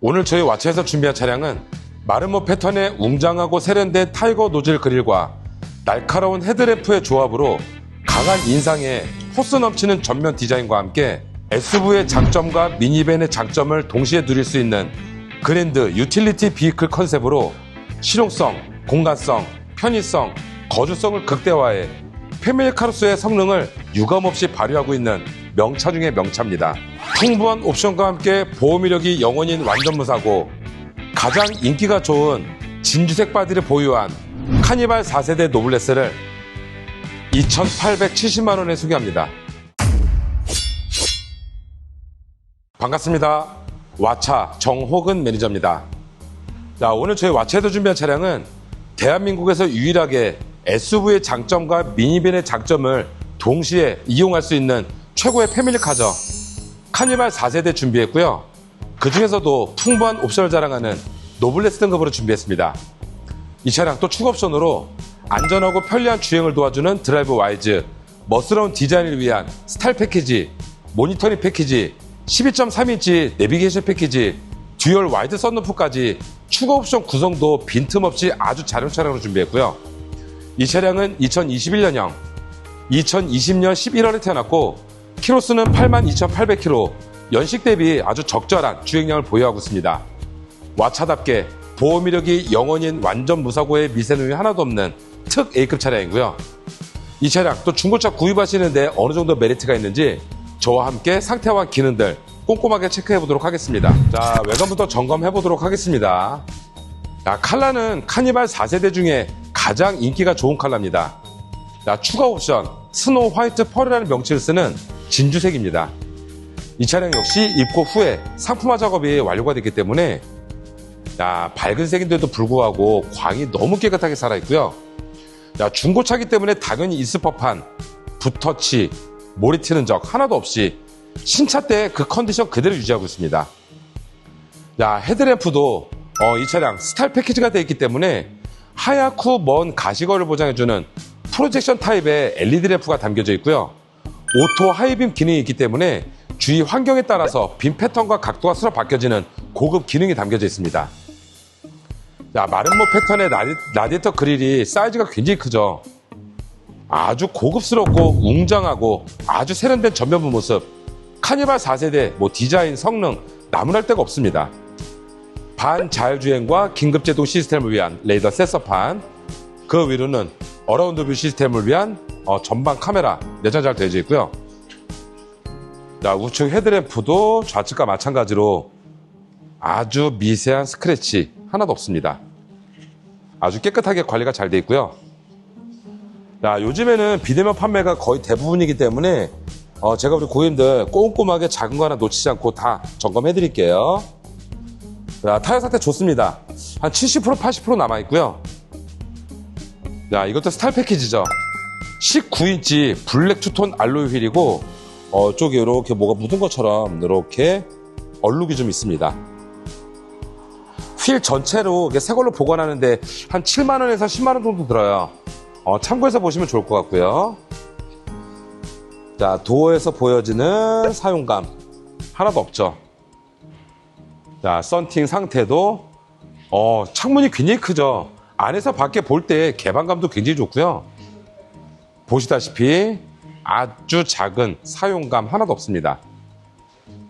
오늘 저희 와차에서 준비한 차량은 마르모 패턴의 웅장하고 세련된 타이거 노즐 그릴과 날카로운 헤드램프의 조합으로 강한 인상에 포스 넘치는 전면 디자인과 함께 SUV의 장점과 미니밴의 장점을 동시에 누릴 수 있는 그랜드 유틸리티 비이클 컨셉으로 실용성, 공간성, 편의성, 거주성을 극대화해 패밀리 카로스의 성능을 유감없이 발휘하고 있는 명차 중의 명차입니다. 풍부한 옵션과 함께 보호미력이 영원인 완전 무사고 가장 인기가 좋은 진주색 바디를 보유한 카니발 4세대 노블레스를 2,870만 원에 소개합니다. 반갑습니다. 와차 정호근 매니저입니다. 자, 오늘 저희 와차에서 준비한 차량은 대한민국에서 유일하게 SUV의 장점과 미니밴의 장점을 동시에 이용할 수 있는 최고의 패밀리카죠. 카니발 4세대 준비했고요. 그 중에서도 풍부한 옵션을 자랑하는 노블레스 등급으로 준비했습니다. 이 차량 또 추가 옵션으로 안전하고 편리한 주행을 도와주는 드라이브 와이즈, 멋스러운 디자인을 위한 스타일 패키지, 모니터링 패키지, 12.3인치 내비게이션 패키지, 듀얼 와이드 썬루프까지 추가 옵션 구성도 빈틈없이 아주 자룡 차량으로 준비했고요. 이 차량은 2021년형, 2020년 11월에 태어났고 키로수는 82,800km, 연식 대비 아주 적절한 주행량을 보유하고 있습니다. 와차답게 보호미력이 영원인 완전 무사고의 미세누이 하나도 없는 특 A급 차량이고요. 이 차량 또 중고차 구입하시는데 어느 정도 메리트가 있는지 저와 함께 상태와 기능들 꼼꼼하게 체크해 보도록 하겠습니다. 자, 외관부터 점검해 보도록 하겠습니다. 자, 칼라는 카니발 4세대 중에 가장 인기가 좋은 칼라입니다. 자, 추가 옵션 스노우 화이트 펄이라는 명칭을 쓰는 진주색입니다. 이 차량 역시 입고 후에 상품화 작업이 완료가 됐기 때문에 야, 밝은 색인데도 불구하고 광이 너무 깨끗하게 살아있고요. 야, 중고차기 때문에 당연히 있을 법한 붓터치, 모리 튀는 적 하나도 없이 신차 때 그 컨디션 그대로 유지하고 있습니다. 야, 헤드램프도 어, 이 차량 스타일 패키지가 되어 있기 때문에 하얗고 먼 가시거리를 보장해주는 프로젝션 타입의 LED 램프가 담겨져 있고요. 오토 하이빔 기능이 있기 때문에 주위 환경에 따라서 빔 패턴과 각도가 서로 바뀌어지는 고급 기능이 담겨져 있습니다. 자, 마름모 패턴의 라디, 라디 터 그릴이 사이즈가 굉장히 크죠. 아주 고급스럽고 웅장하고 아주 세련된 전면부 모습. 카니발 4세대 뭐 디자인, 성능 나무랄 데가 없습니다. 반 자율주행과 긴급제동 시스템을 위한 레이더 센서판, 그 위로는 어라운드 뷰 시스템을 위한 어, 전방 카메라 내장 잘 되어져 있고요. 자, 우측 헤드램프도 좌측과 마찬가지로 아주 미세한 스크래치 하나도 없습니다. 아주 깨끗하게 관리가 잘돼 있고요. 자, 요즘에는 비대면 판매가 거의 대부분이기 때문에 어, 제가 우리 고객님들 꼼꼼하게 작은 거 하나 놓치지 않고 다 점검해 드릴게요. 자, 타이어 상태 좋습니다. 한 70% 80% 남아 있고요. 자, 이것도 스타일 패키지죠. 19인치 블랙 투톤 알로이 휠이고 어, 쪽에 이렇게 뭐가 묻은 것처럼 이렇게 얼룩이 좀 있습니다. 휠 전체로 새 걸로 보관하는데 한 7만 원에서 10만 원 정도 들어요. 어, 참고해서 보시면 좋을 것 같고요. 자, 도어에서 보여지는 사용감 하나도 없죠. 자, 썬팅 상태도 어, 창문이 굉장히 크죠. 안에서 밖에 볼 때 개방감도 굉장히 좋고요. 보시다시피 아주 작은 사용감 하나도 없습니다.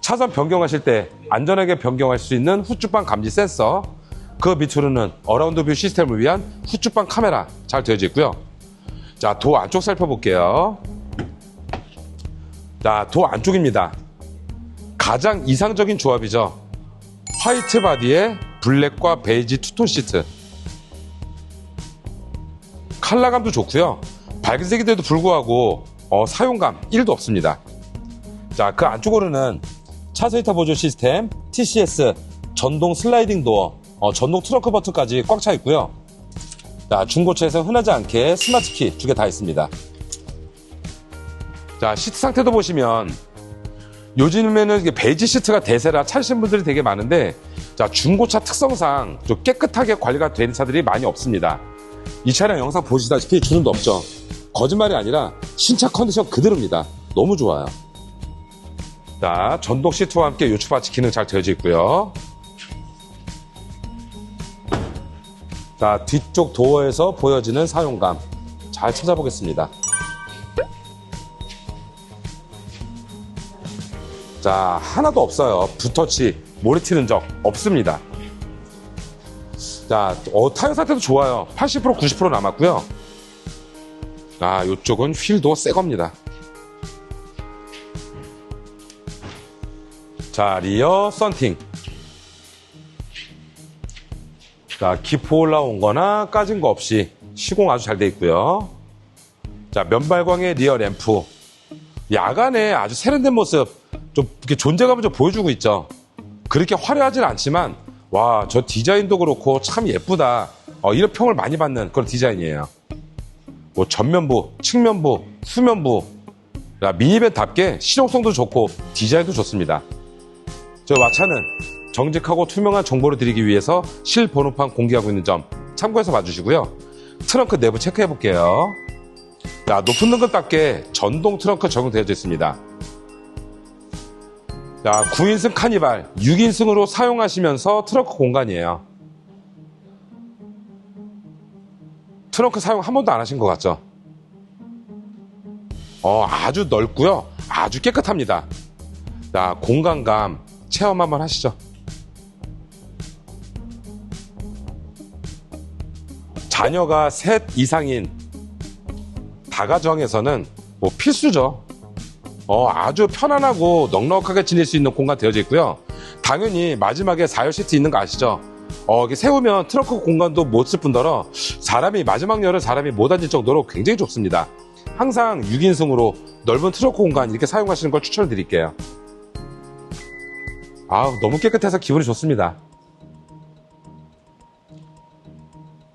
차선 변경하실 때 안전하게 변경할 수 있는 후측방 감지 센서 그 밑으로는 어라운드 뷰 시스템을 위한 후측방 카메라 잘 되어져 있고요. 자, 도 안쪽 살펴볼게요. 자, 도 안쪽입니다. 가장 이상적인 조합이죠. 화이트 바디에 블랙과 베이지 투톤 시트. 컬러감도 좋고요. 밝은색인데도 불구하고 어, 사용감 1도 없습니다. 자, 그 안쪽으로는 차세이터 보조 시스템, TCS, 전동 슬라이딩 도어, 어, 전동 트렁크 버튼까지 꽉 차 있고요. 자, 중고차에서 흔하지 않게 스마트 키 두 개 다 있습니다. 자, 시트 상태도 보시면 요즘에는 이게 베이지 시트가 대세라 찾으신 분들이 되게 많은데 자, 중고차 특성상 좀 깨끗하게 관리가 되는 차들이 많이 없습니다. 이 차량 영상 보시다시피 주름도 없죠. 거짓말이 아니라 신차 컨디션 그대로입니다. 너무 좋아요. 자, 전동 시트와 함께 유추받치 기능 잘 되어져 있고요. 자, 뒤쪽 도어에서 보여지는 사용감 잘 찾아보겠습니다. 자, 하나도 없어요. 붓터치, 모래 튀는 적 없습니다. 자, 어, 타이어 상태도 좋아요. 80% 90% 남았고요. 아, 이쪽은 휠도 새 겁니다. 자, 리어 썬팅. 자, 기포 올라온 거나 까진 거 없이 시공 아주 잘 돼 있고요. 자, 면발광의 리어 램프. 야간에 아주 세련된 모습, 좀 이렇게 존재감을 좀 보여주고 있죠. 그렇게 화려하진 않지만, 와, 저 디자인도 그렇고 참 예쁘다. 어, 이런 평을 많이 받는 그런 디자인이에요. 뭐 전면부, 측면부, 후면부. 야, 미니밴답게 실용성도 좋고 디자인도 좋습니다. 저 마차는 정직하고 투명한 정보를 드리기 위해서 실번호판 공개하고 있는 점 참고해서 봐주시고요. 트렁크 내부 체크해 볼게요. 자, 높은 등급답게 전동 트렁크 적용되어 있습니다. 자, 9인승 카니발 6인승으로 사용하시면서 트렁크 공간이에요. 트렁크 사용 한 번도 안 하신 것 같죠? 어, 아주 넓고요. 아주 깨끗합니다. 자, 공간감 체험 한번 하시죠. 자녀가 셋 이상인 다가정에서는 뭐 필수죠. 어, 아주 편안하고 넉넉하게 지낼 수 있는 공간 되어져 있고요. 당연히 마지막에 4열 시트 있는 거 아시죠? 어, 이게 세우면 트렁크 공간도 못 쓸 뿐더러 사람이 마지막 열을 사람이 못 앉을 정도로 굉장히 좁습니다. 항상 6인승으로 넓은 트렁크 공간 이렇게 사용하시는 걸 추천을 드릴게요. 아 너무 깨끗해서 기분이 좋습니다.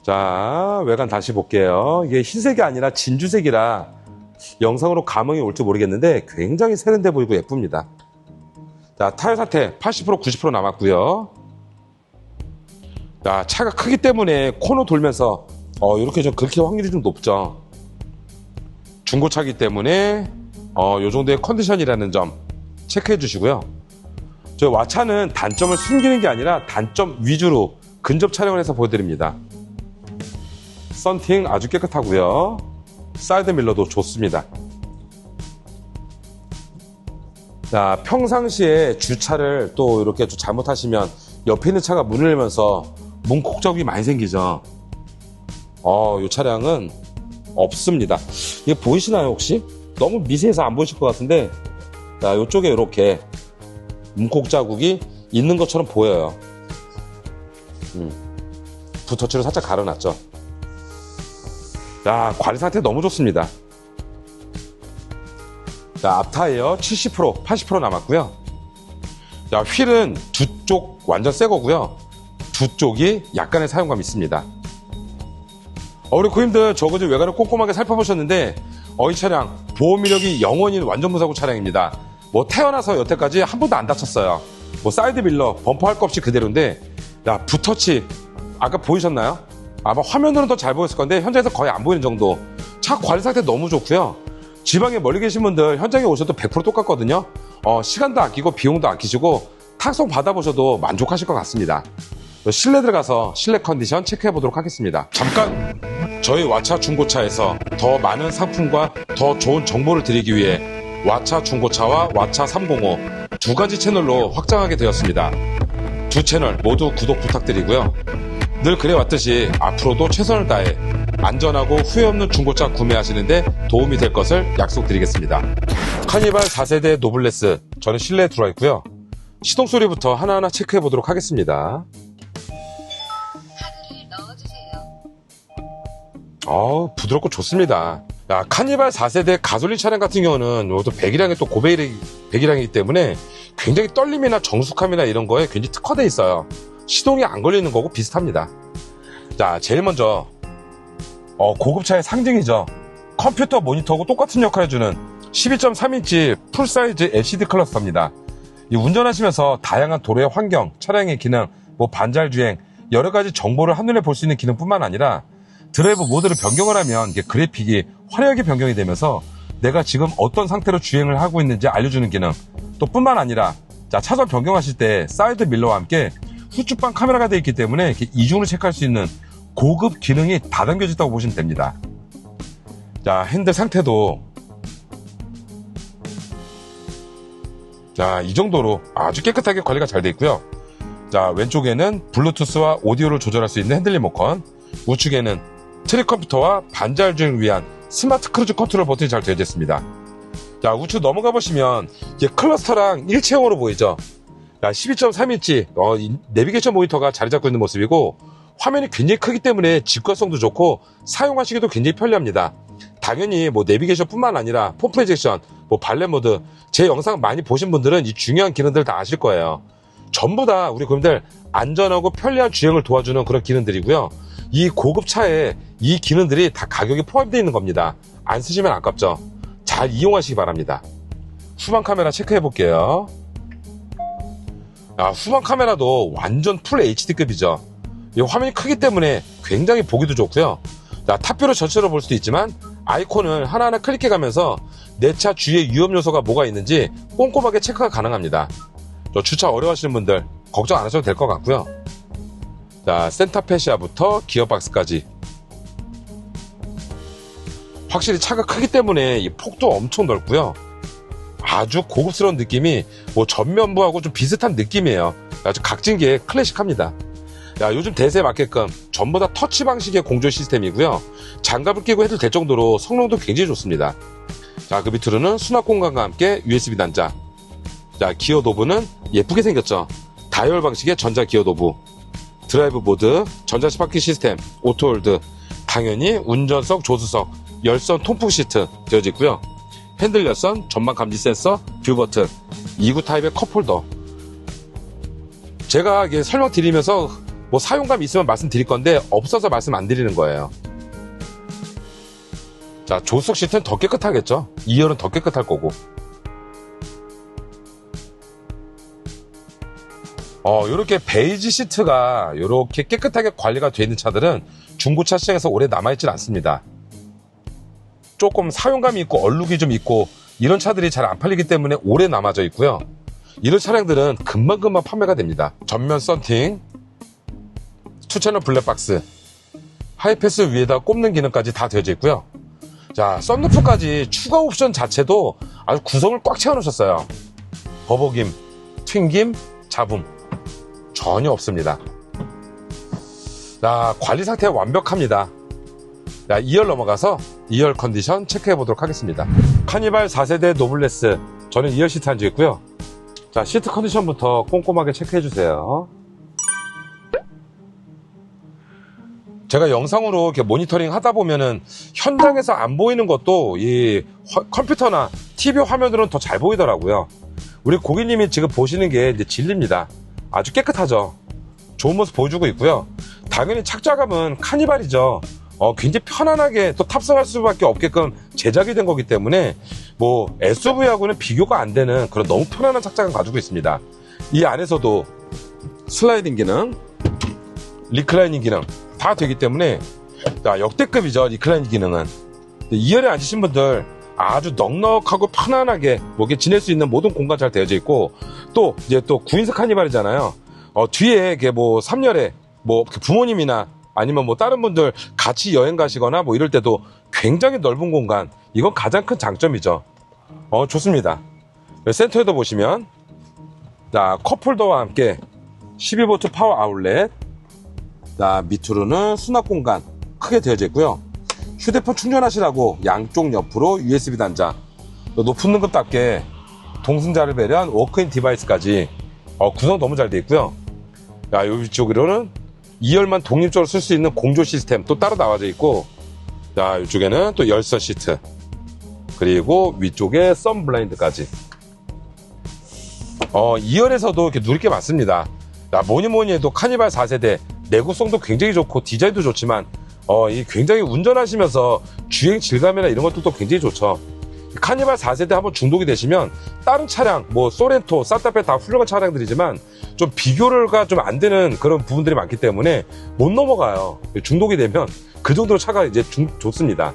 자, 외관 다시 볼게요. 이게 흰색이 아니라 진주색이라 영상으로 감흥이 올지 모르겠는데 굉장히 세련돼 보이고 예쁩니다. 자, 타이어 상태 80% 90% 남았고요. 자, 차가 크기 때문에 코너 돌면서 어, 이렇게 좀 긁힐 확률이 좀 높죠. 중고차기 때문에 어, 요 정도의 컨디션이라는 점 체크해 주시고요. 저 와차는 단점을 숨기는 게 아니라 단점 위주로 근접 촬영을 해서 보여드립니다. 썬팅 아주 깨끗하고요. 사이드 밀러도 좋습니다. 자, 평상시에 주차를 또 이렇게 좀 잘못하시면 옆에 있는 차가 문을 열면서 문콕적이 많이 생기죠. 어, 이 차량은 없습니다. 이게 보이시나요, 혹시? 너무 미세해서 안 보이실 것 같은데, 자, 이쪽에 이렇게 문콕 자국이 있는 것처럼 보여요. 음. 붓터치로 살짝 가려놨죠. 자, 관리 상태 너무 좋습니다. 자, 앞 타이어 70%, 80% 남았고요. 자, 휠은 두 쪽 완전 새 거고요. 두 쪽이 약간의 사용감이 있습니다. 어, 우리 고객님들 저거 좀 외관을 꼼꼼하게 살펴보셨는데 어, 이 차량 보험 이력이 영원히 완전 무사고 차량입니다. 뭐 태어나서 여태까지 한 번도 안 다쳤어요. 뭐 사이드 밀러, 범퍼 할거 없이 그대로인데 야, 붓터치 아까 보이셨나요? 아마 화면으로는 더 잘 보였을 건데 현장에서 거의 안 보이는 정도. 차 관리 상태 너무 좋고요. 지방에 멀리 계신 분들 현장에 오셔도 100% 똑같거든요. 어, 시간도 아끼고 비용도 아끼시고 탁송 받아보셔도 만족하실 것 같습니다. 실내 들어가서 실내 컨디션 체크해 보도록 하겠습니다. 잠깐 저희 와차 중고차에서 더 많은 상품과 더 좋은 정보를 드리기 위해 와차 중고차와 와차 305 두 가지 채널로 확장하게 되었습니다. 두 채널 모두 구독 부탁드리고요. 늘 그래왔듯이 앞으로도 최선을 다해 안전하고 후회 없는 중고차 구매하시는데 도움이 될 것을 약속드리겠습니다. 카니발 4세대 노블레스 저는 실내에 들어와 있고요. 시동 소리부터 하나하나 체크해 보도록 하겠습니다. 어우, 부드럽고 좋습니다. 야, 카니발 4세대 가솔린 차량 같은 경우는 또 배기량이 또 고배기, 배기량이기 때문에 굉장히 떨림이나 정숙함이나 이런 거에 굉장히 특화되어 있어요. 시동이 안 걸리는 거고 비슷합니다. 자, 제일 먼저, 어, 고급차의 상징이죠. 컴퓨터 모니터하고 똑같은 역할을 해주는 12.3인치 풀사이즈 LCD 클러스터입니다. 이 운전하시면서 다양한 도로의 환경, 차량의 기능, 뭐 반잘 주행, 여러 가지 정보를 한눈에 볼 수 있는 기능뿐만 아니라 드라이브 모드를 변경을 하면 그래픽이 화려하게 변경이 되면서 내가 지금 어떤 상태로 주행을 하고 있는지 알려주는 기능 또 뿐만 아니라 자 차선 변경하실 때 사이드 밀러와 함께 후측방 카메라가 되어 있기 때문에 이렇게 이중으로 체크할 수 있는 고급 기능이 다 담겨져 있다고 보시면 됩니다. 자, 핸들 상태도 자, 이 정도로 아주 깨끗하게 관리가 잘돼 있고요. 자, 왼쪽에는 블루투스와 오디오를 조절할 수 있는 핸들 리모컨, 우측에는 트리 컴퓨터와 반자율 주행을 위한 스마트 크루즈 컨트롤 버튼이 잘 되어져 있습니다. 자, 우측 넘어가 보시면 이게 클러스터랑 일체형으로 보이죠? 자, 12.3인치 어, 이 내비게이션 모니터가 자리 잡고 있는 모습이고 화면이 굉장히 크기 때문에 직관성도 좋고 사용하시기도 굉장히 편리합니다. 당연히 뭐 내비게이션뿐만 아니라 폰 프로젝션, 뭐 발레 모드 제 영상 많이 보신 분들은 이 중요한 기능들 다 아실 거예요. 전부 다 우리 고객님들 안전하고 편리한 주행을 도와주는 그런 기능들이고요. 이 고급 차에 이 기능들이 다 가격이 포함되어 있는 겁니다. 안 쓰시면 아깝죠. 잘 이용하시기 바랍니다. 후방 카메라 체크해 볼게요. 아, 후방 카메라도 완전 풀 HD급이죠. 이 화면이 크기 때문에 굉장히 보기도 좋고요. 자, 탑뷰로 전체로 볼 수도 있지만 아이콘을 하나하나 클릭해 가면서 내 차 주위에 위험 요소가 뭐가 있는지 꼼꼼하게 체크가 가능합니다. 저 주차 어려워하시는 분들 걱정 안 하셔도 될 것 같고요. 자, 센터페시아부터 기어박스까지. 확실히 차가 크기 때문에 이 폭도 엄청 넓고요. 아주 고급스러운 느낌이 뭐 전면부하고 좀 비슷한 느낌이에요. 아주 각진 게 클래식합니다. 야, 요즘 대세에 맞게끔 전부 다 터치 방식의 공조 시스템이고요. 장갑을 끼고 해도 될 정도로 성능도 굉장히 좋습니다. 자, 그 밑으로는 수납 공간과 함께 USB 단자. 자, 기어 도브는 예쁘게 생겼죠. 다이얼 방식의 전자 기어 도브. 드라이브 보드, 전자 스파키 시스템, 오토홀드, 당연히 운전석, 조수석, 열선 통풍 시트 되어져 있고요. 핸들 열선, 전방 감지 센서, 뷰 버튼, 2구 타입의 컵홀더. 제가 이게 설명드리면서 뭐 사용감 있으면 말씀드릴 건데 없어서 말씀 안 드리는 거예요. 자, 조수석 시트는 더 깨끗하겠죠? 2열은 더 깨끗할 거고. 어, 요렇게 베이지 시트가 요렇게 깨끗하게 관리가 되어 있는 차들은 중고차 시장에서 오래 남아있질 않습니다. 조금 사용감이 있고 얼룩이 좀 있고 이런 차들이 잘 안 팔리기 때문에 오래 남아져 있고요. 이런 차량들은 금방금방 판매가 됩니다. 전면 썬팅, 투채널 블랙박스, 하이패스 위에다 꼽는 기능까지 다 되어져 있고요. 자, 썬루프까지 추가 옵션 자체도 아주 구성을 꽉 채워놓으셨어요. 버벅임, 튕김, 잡음 전혀 없습니다. 자, 관리 상태가 완벽합니다. 자, 2열 넘어가서 2열 컨디션 체크해 보도록 하겠습니다. 카니발 4세대 노블레스. 저는 2열 시트 앉아 있고요. 자, 시트 컨디션부터 꼼꼼하게 체크해 주세요. 제가 영상으로 이렇게 모니터링 하다 보면은 현장에서 안 보이는 것도 이 화- 컴퓨터나 TV 화면으로는 더 잘 보이더라고요. 우리 고객님이 지금 보시는 게 이제 진리입니다. 아주 깨끗하죠. 좋은 모습 보여주고 있고요. 당연히 착자감은 카니발이죠. 어, 굉장히 편안하게 또 탑승할 수밖에 없게끔 제작이 된 거기 때문에 뭐 SUV하고는 비교가 안 되는 그런 너무 편안한 착자감 가지고 있습니다. 이 안에서도 슬라이딩 기능, 리클라이닝 기능 다 되기 때문에 자, 역대급이죠 리클라이닝 기능은 2열에 앉으신 분들 아주 넉넉하고 편안하게 뭐 지낼 수 있는 모든 공간 잘 되어져 있고 또 이제 또 9인석 카니발이잖아요 어, 뒤에 이게 뭐 3열에 뭐 부모님이나 아니면 뭐 다른 분들 같이 여행 가시거나 뭐 이럴 때도 굉장히 넓은 공간 이건 가장 큰 장점이죠 어 좋습니다 센터에도 보시면 자 컵홀더와 함께 12V 파워 아울렛 자, 밑으로는 수납 공간 크게 되어져 있고요. 휴대폰 충전하시라고 양쪽 옆으로 USB 단자, 또 높은 등급답게 동승자를 배려한 워크인 디바이스까지 어, 구성 너무 잘돼 있고요. 자, 요 위쪽으로는 2열만 독립적으로 쓸 수 있는 공조 시스템 또 따로 나와져 있고, 자, 이쪽에는 또 열선 시트, 그리고 위쪽에 썬 블라인드까지. 어, 2열에서도 이렇게 누릴 게 많습니다. 야, 뭐니 뭐니 해도 카니발 4세대 내구성도 굉장히 좋고 디자인도 좋지만 어, 이 굉장히 운전하시면서 주행 질감이나 이런 것들도 굉장히 좋죠. 카니발 4세대 한번 중독이 되시면 다른 차량 뭐 소렌토, 산타페 다 훌륭한 차량들이지만 좀 비교가 좀 안 되는 그런 부분들이 많기 때문에 못 넘어가요. 중독이 되면 그 정도로 차가 이제 중, 좋습니다.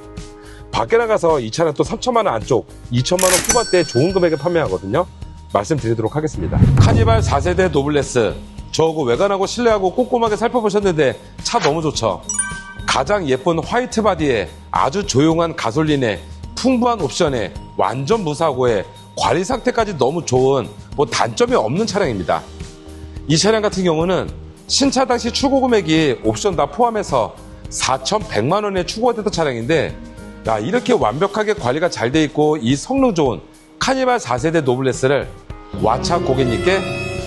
밖에 나가서 이 차는 또 3천만 원 안쪽, 2천만 원 후반대 좋은 금액에 판매하거든요. 말씀드리도록 하겠습니다. 카니발 4세대 노블레스. 저거 외관하고 실내하고 꼼꼼하게 살펴보셨는데 차 너무 좋죠? 가장 예쁜 화이트 바디에 아주 조용한 가솔린에 풍부한 옵션에 완전 무사고에 관리 상태까지 너무 좋은 뭐 단점이 없는 차량입니다. 이 차량 같은 경우는 신차 당시 출고 금액이 옵션 다 포함해서 4,100만 원에 출고가 됐던 차량인데 야 이렇게 완벽하게 관리가 잘 돼 있고 이 성능 좋은 카니발 4세대 노블레스를 와차 고객님께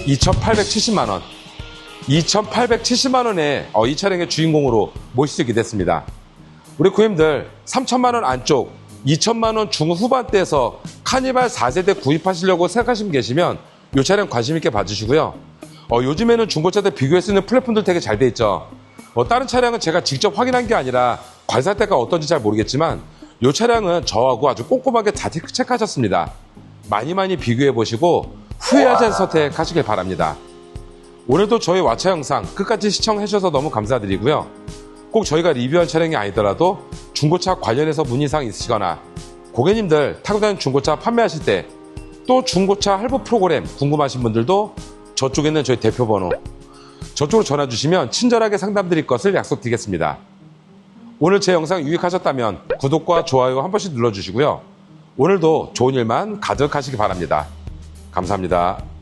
2,870만 원 2,870만 원에 어, 이 차량의 주인공으로 모실 수 있게 됐습니다. 우리 고객님들 3천만 원 안쪽 2천만 원 중후반대에서 카니발 4세대 구입하시려고 생각하시면 계시면 이 차량 관심 있게 봐주시고요. 어, 요즘에는 중고차들 비교할 수 있는 플랫폼들 되게 잘 돼 있죠. 어, 다른 차량은 제가 직접 확인한 게 아니라 관사대가 어떤지 잘 모르겠지만 이 차량은 저하고 아주 꼼꼼하게 다 체크- 체크하셨습니다. 많이 많이 비교해 보시고 후회하지 않은 선택하시길 바랍니다. 오늘도 저희 와차 영상 끝까지 시청해 주셔서 너무 감사드리고요. 꼭 저희가 리뷰한 차량이 아니더라도 중고차 관련해서 문의사항 있으시거나 고객님들 타고 다니는 중고차 판매하실 때 또 중고차 할부 프로그램 궁금하신 분들도 저쪽에 있는 저희 대표 번호 저쪽으로 전화 주시면 친절하게 상담 드릴 것을 약속드리겠습니다. 오늘 제 영상 유익하셨다면 구독과 좋아요 한 번씩 눌러주시고요. 오늘도 좋은 일만 가득하시기 바랍니다. 감사합니다.